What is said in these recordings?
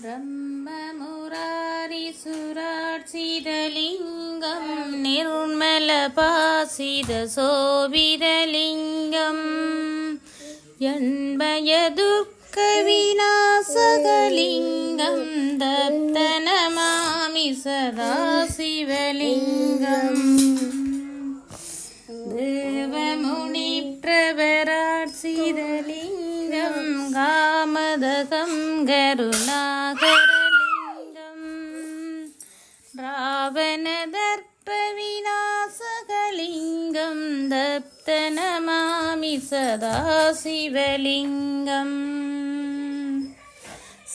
ब्रह्ममुरार्चितलिङ्गं निर्मलपासितशोभितलिङ्गम् यण्मयदुःखविनाशकलिङ्गं दत्तनमामि सदा शिवलिङ्गम् कामदकं करुणाकरलिङ्गम् रावणदर्पविनाशकलिङ्गं दत्तनमामि सदा शिवलिङ्गम्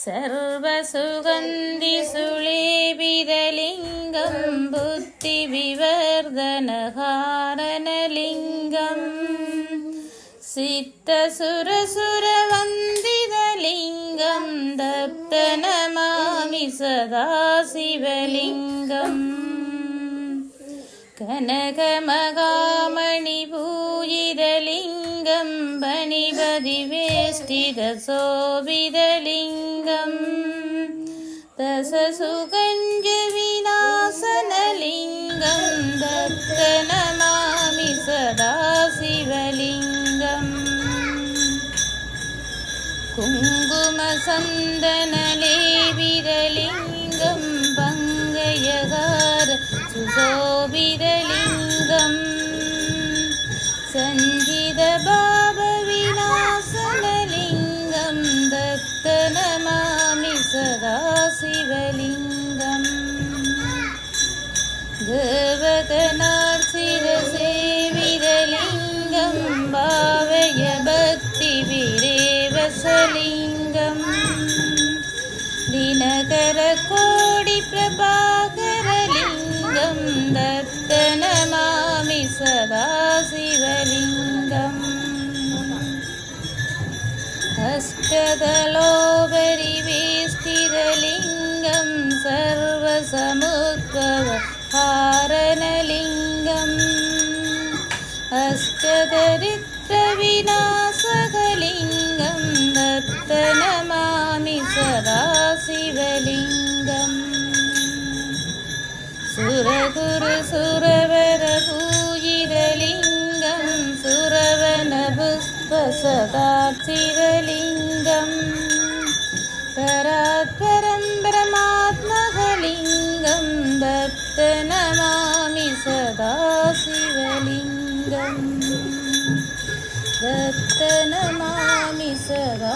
सर्वसुगन्धिसुलेपितलिङ्गं बुद्धिविवर्धनहारणलिङ्गम् सिद्धसुरसुरवन्दितलिङ्गं சதாசிவலிங்கம் கனகமகாமணி பூஜிதலிங்கம் பணிபதிவேஷ்டித சோபிதலிங்கம் தசசுக குங்கும சந்தனலேபிதலிங்கம் பங்கயகார சுசோபிதலிங்கம். சஞ்சித பாப விநாசனலிங்கம் தத்தனமாமி சதா தேவதனார் சிரசே வாசலிங்கம் தினகர கோடி பிரபாகரலிங்கம் தத்தனமாமி சதாசிவலிங்கம். அஷ்டதலோபரி வேஷ்டிதலிங்கம் சர்வசமுத்பவ ஹாரணலிங்கம் அஷ்டதரித்ர விநாச சதாத் சிவலிங்கம் பராத்பரம் பரமாத்மகலிங்கம் பக்த நமாமி சதா சிவலிங்கம் பக்த நமாமி சதா